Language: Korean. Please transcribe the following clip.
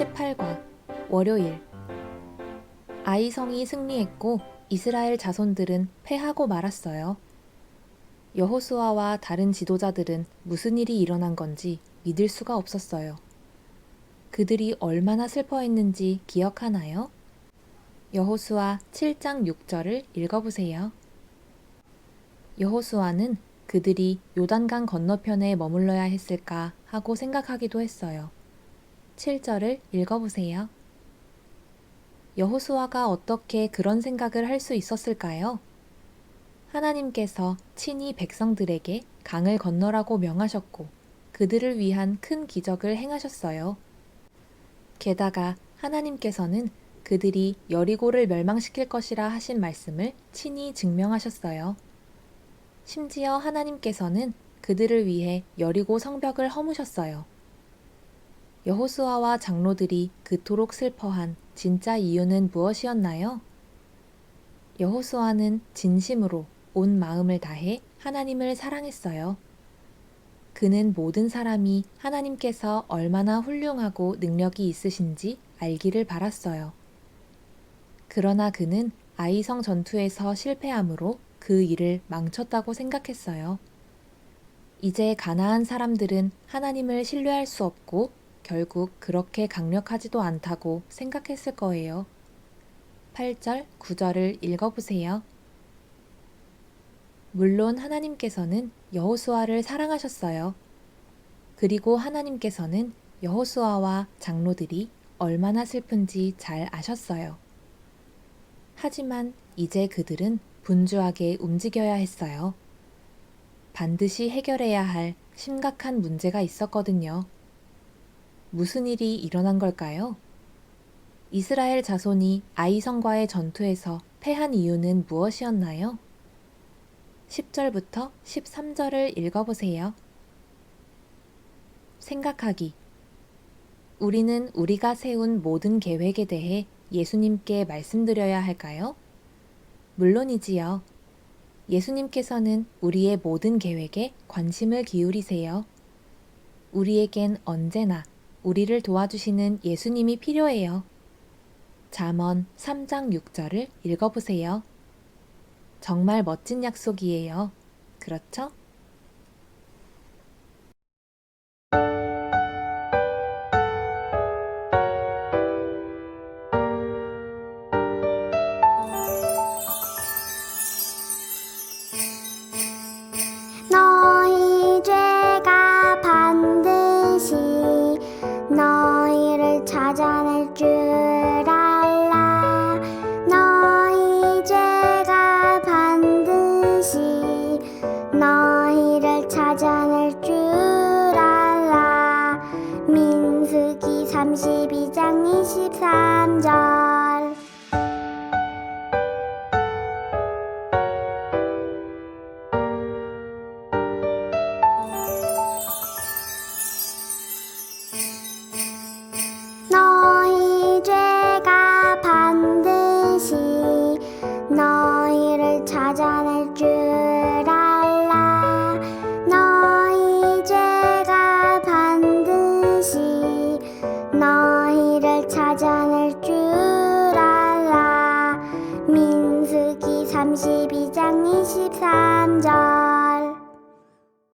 18과 월요일 아이성이 승리했고 이스라엘 자손들은 패하고 말았어요. 여호수아와 다른 지도자들은 무슨 일이 일어난 건지 믿을 수가 없었어요. 그들이 얼마나 슬퍼했는지 기억하나요? 여호수아 7장 6절을 읽어보세요. 여호수아는 그들이 요단강 건너편에 머물러야 했을까 하고 생각하기도 했어요. 7절을 읽어보세요. 여호수아가 어떻게 그런 생각을 할 수 있었을까요? 하나님께서 친히 백성들에게 강을 건너라고 명하셨고 그들을 위한 큰 기적을 행하셨어요. 게다가 하나님께서는 그들이 여리고를 멸망시킬 것이라 하신 말씀을 친히 증명하셨어요. 심지어 하나님께서는 그들을 위해 여리고 성벽을 허무셨어요. 여호수아와 장로들이 그토록 슬퍼한 진짜 이유는 무엇이었나요? 여호수아는 진심으로 온 마음을 다해 하나님을 사랑했어요. 그는 모든 사람이 하나님께서 얼마나 훌륭하고 능력이 있으신지 알기를 바랐어요. 그러나 그는 아이성 전투에서 실패함으로 그 일을 망쳤다고 생각했어요. 이제 가나안 사람들은 하나님을 신뢰할 수 없고 결국 그렇게 강력하지도 않다고 생각했을 거예요. 8절, 9절을 읽어보세요. 물론 하나님께서는 여호수아를 사랑하셨어요. 그리고 하나님께서는 여호수아와 장로들이 얼마나 슬픈지 잘 아셨어요. 하지만 이제 그들은 분주하게 움직여야 했어요. 반드시 해결해야 할 심각한 문제가 있었거든요. 무슨 일이 일어난 걸까요? 이스라엘 자손이 아이성과의 전투에서 패한 이유는 무엇이었나요? 10절부터 13절을 읽어보세요. 생각하기. 우리는 우리가 세운 모든 계획에 대해 예수님께 말씀드려야 할까요? 물론이지요. 예수님께서는 우리의 모든 계획에 관심을 기울이세요. 우리에겐 언제나 우리를 도와주시는 예수님이 필요해요. 잠언 3장 6절을 읽어보세요. 정말 멋진 약속이에요. 그렇죠? 알라. 너희 죄가 반드시 너희를 찾아